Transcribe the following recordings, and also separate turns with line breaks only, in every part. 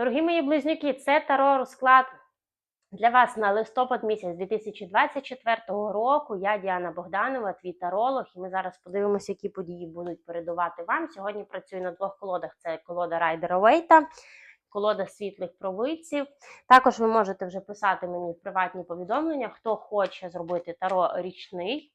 Дорогі мої близнюки, це таро розклад для вас на листопад місяць 2024 року. Я Діана Богданова, твій таролог, і ми зараз подивимося, які події будуть передувати вам. Сьогодні працюю на двох колодах: це колода Райдера Вейта. Колода світлих провидців. Також ви можете вже писати мені в приватні повідомлення, хто хоче зробити таро річний.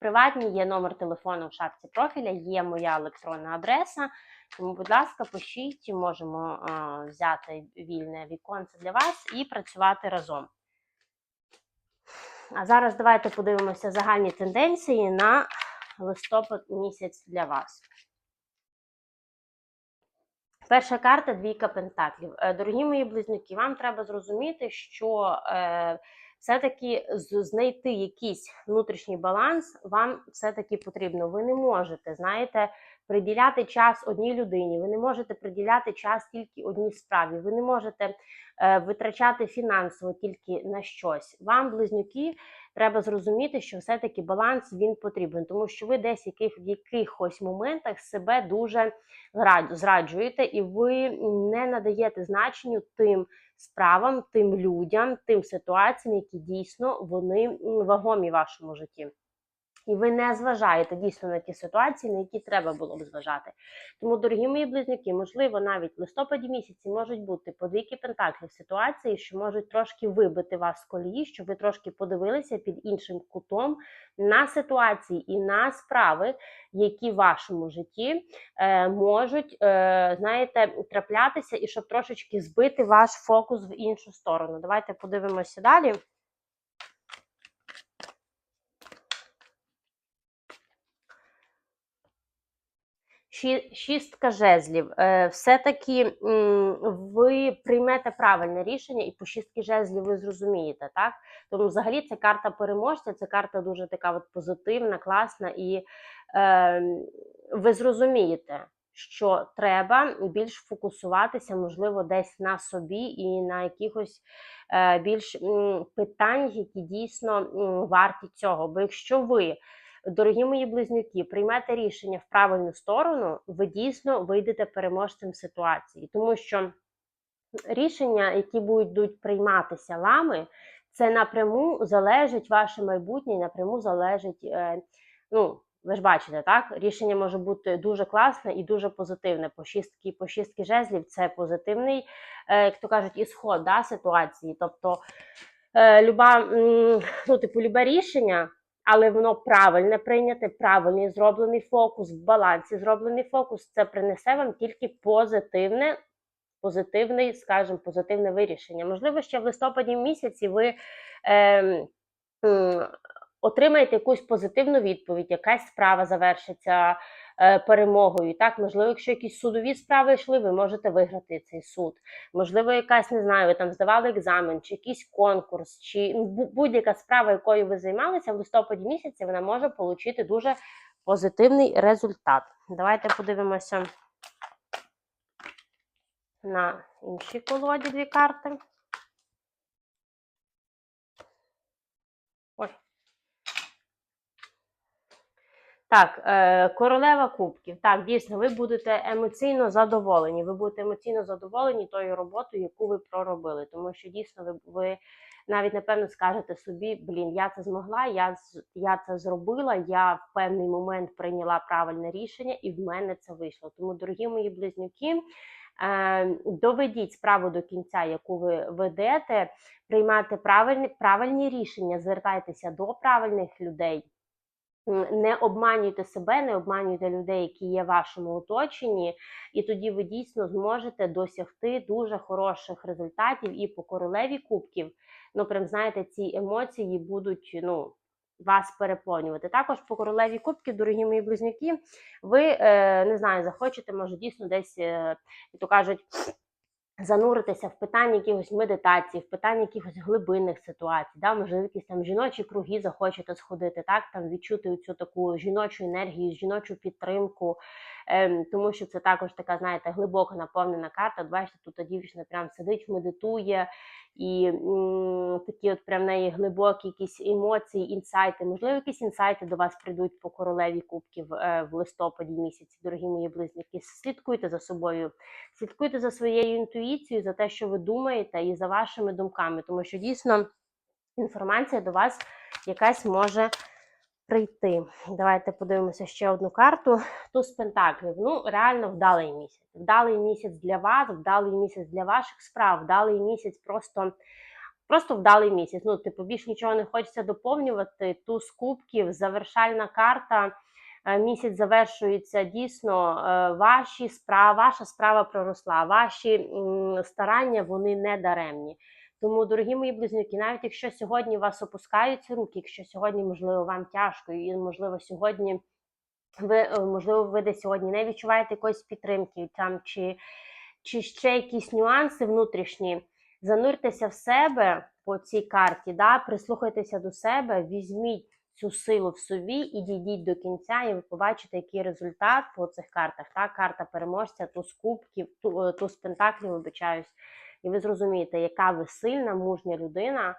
Приватні є номер телефону в шапці профіля, є моя електронна адреса. Тому, будь ласка, пишіть, можемо а, взяти вільне віконце для вас і працювати разом. А зараз давайте подивимося загальні тенденції на листопад місяць для вас. Перша карта двійка пентаклів. Е, Дорогі мої близнюки, вам треба зрозуміти, що е, все-таки знайти якийсь внутрішній баланс вам все-таки потрібно. Ви не можете, знаєте, приділяти час одній людині, ви не можете приділяти час тільки одній справі, ви не можете е, витрачати фінансово тільки на щось. Вам, близнюки, треба зрозуміти, що все-таки баланс він потрібен, тому що ви десь яких, в якихось моментах себе дуже зраджуєте, і ви не надаєте значенню тим справам, тим людям, тим ситуаціям, які дійсно вони вагомі в вашому житті. І ви не зважаєте дійсно на ті ситуації, на які треба було б зважати. Тому, дорогі мої близнюки, можливо, навіть в листопаді місяці можуть бути по двійки пентаклів ситуації, що можуть трошки вибити вас з колії, щоб ви трошки подивилися під іншим кутом на ситуації і на справи, які в вашому житті е, можуть, е, знаєте, траплятися, і щоб трошечки збити ваш фокус в іншу сторону. Давайте подивимося далі. Шістка жезлів. Е, Все-таки ви приймете правильне рішення, і по шістки жезлів ви зрозумієте, так? Тому взагалі це карта переможця, це карта дуже така от позитивна, класна, і е, ви зрозумієте, що треба більш фокусуватися, можливо, десь на собі і на якихось е, більш питань, які дійсно варті цього. Бо якщо ви Дорогі мої близнюки, приймете рішення в правильну сторону, ви дійсно вийдете переможцем ситуації, тому що рішення, які будуть прийматися вами, це напряму залежить ваше майбутнє, напряму залежить. Е, ну, ви ж бачите, так? Рішення може бути дуже класне і дуже позитивне. По шістки, по шістки жезлів це позитивний, е, як то кажуть, ісход да, ситуації. Тобто, е, люба, ну, типу, любе рішення але воно правильне прийняте, правильний зроблений фокус, в балансі зроблений фокус, це принесе вам тільки позитивне, позитивний, скажімо, позитивне вирішення. Можливо, ще в листопаді місяці ви е, отримаєте якусь позитивну відповідь, якась справа завершиться перемогою. Так, можливо, якщо якісь судові справи йшли, ви можете виграти цей суд. Можливо, якась не знаю, ви там здавали екзамен, чи якийсь конкурс, чи ну, будь-яка справа, якою ви займалися в листопаді місяці, вона може отримати дуже позитивний результат. Давайте подивимося на іншій колоді дві карти. Так, е, королева кубків. Так, дійсно, ви будете емоційно задоволені. Ви будете емоційно задоволені тою роботою, яку ви проробили. Тому що дійсно ви, ви навіть напевно скажете собі: блін, я це змогла, я, я це зробила, я в певний момент прийняла правильне рішення, і в мене це вийшло. Тому, дорогі мої близнюки, е, доведіть справу до кінця, яку ви ведете, приймайте правильні, правильні рішення, звертайтеся до правильних людей. Не обманюйте себе, не обманюйте людей, які є в вашому оточенні, і тоді ви дійсно зможете досягти дуже хороших результатів і по королеві кубків. Ну, прям знаєте, ці емоції будуть ну, вас переповнювати. Також по королеві кубків, дорогі мої близнюки, ви е, не знаю, захочете, може, дійсно десь, е, як то кажуть, зануритися в питання якихось медитації, в питання якихось глибинних ситуацій, да, можливо, якісь там жіночі круги захочете сходити, так, там відчути цю таку жіночу енергію, жіночу підтримку, ем, тому що це також така, знаєте, глибоко наповнена карта. Бачите, тут дівчина прям сидить, медитує, і м, такі от прям в неї глибокі якісь емоції, інсайти. Можливо, якісь інсайти до вас прийдуть по королеві кубків е, в листопаді місяці, дорогі мої близнюки. Слідкуйте за собою, слідкуйте за своєю інтуїцією, за те, що ви думаєте, і за вашими думками, тому що дійсно інформація до вас якась може прийти. Давайте подивимося ще одну карту. Туз Пентаклів. Ну, реально вдалий місяць. Вдалий місяць для вас, вдалий місяць для ваших справ, вдалий місяць просто. Просто вдалий місяць. Ну, типу, більш нічого не хочеться доповнювати. Туз кубків, завершальна карта. Е, Місяць завершується дійсно. е, Ваші справа, ваша справа проросла. Ваші старання вони не даремні. Тому, дорогі мої близнюки, навіть якщо сьогодні вас опускаються руки, якщо сьогодні, можливо, вам тяжко, і можливо, сьогодні ви, е, можливо, ви десь сьогодні не відчуваєте якоїсь підтримки, там чи, чи ще якісь нюанси внутрішні, зануртеся в себе по цій карті, да, прислухайтеся до себе, візьміть цю силу в собі і дійдіть до кінця, і ви побачите, який результат по цих картах. Та карта переможця, туз кубків, е, туз пентаклів, вибачаюсь. І ви зрозумієте, яка ви сильна, мужня людина,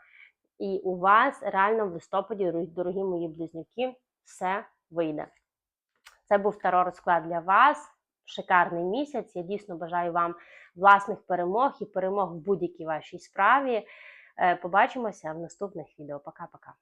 і у вас реально в листопаді, дорогі- мої близнюки, все вийде. Це був таро розклад для вас. Шикарний місяць. Я дійсно бажаю вам власних перемог і перемог в будь-якій вашій справі. Е, Побачимося в наступних відео. Пока-пока.